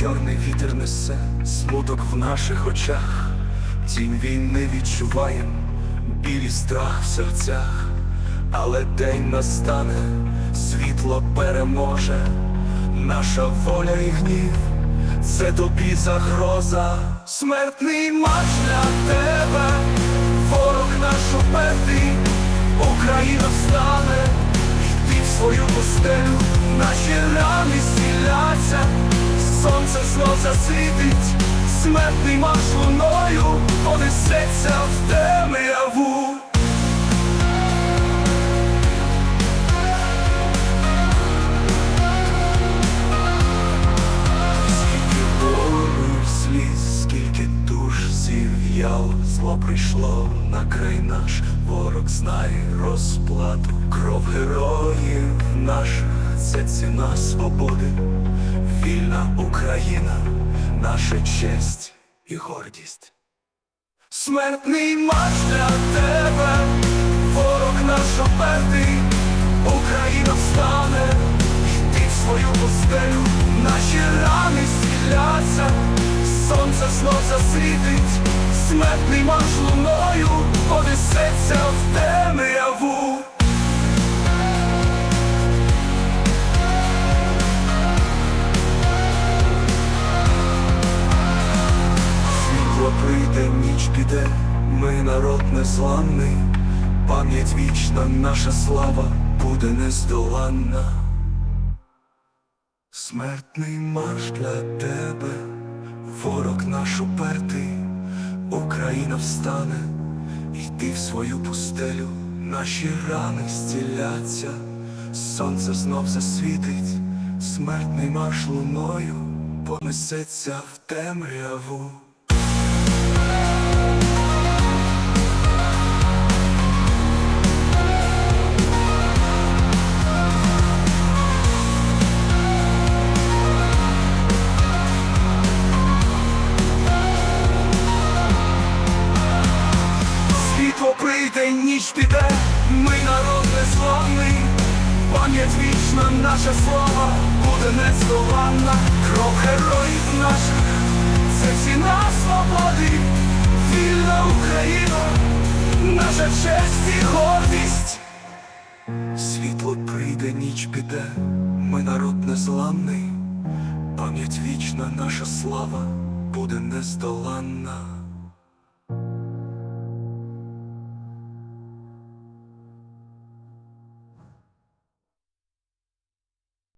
чорний вітер несе, смуток в наших очах, тінь війни відчуваєм, білі страх в серцях, але день настане, світло переможе, наша воля і гнів, це тобі загроза, смертний марш для тебе, ворог наш упертий, Україна встане, йди в свою пустелю, наші рани засвітить, смертний марш луною понесеться в темряву. Скільки болю сліз, скільки душ зів'яло, зло прийшло на край наш, ворог знає розплату, кров героїв наших, це ціна свободи, вільна Україна, наша честь і гордість. Смертний марш для тебе, ворог наш опертий, Україна встане, в свою пустелю, наші рани зціляться, сонце знов засвітить, смертний марш луною понесеться в темряву. Ніч піде, ми народ незламний, пам'ять вічна, наша слава буде нездоланна. Смертний марш для тебе, ворог наш упертий, Україна встане, йди в свою пустелю, наші рани зціляться, сонце знов засвітить, смертний марш луною понесеться в темряву. Світло прийде, ніч піде, ми народ незламний, пам'ять вічна, наша слава буде нездоланна, кров героїв наших, це ціна свободи, вільна Україна, наша честь і гордість. Світло прийде, ніч піде, ми народ незламний, пам'ять вічна, наша слава буде нездоланна.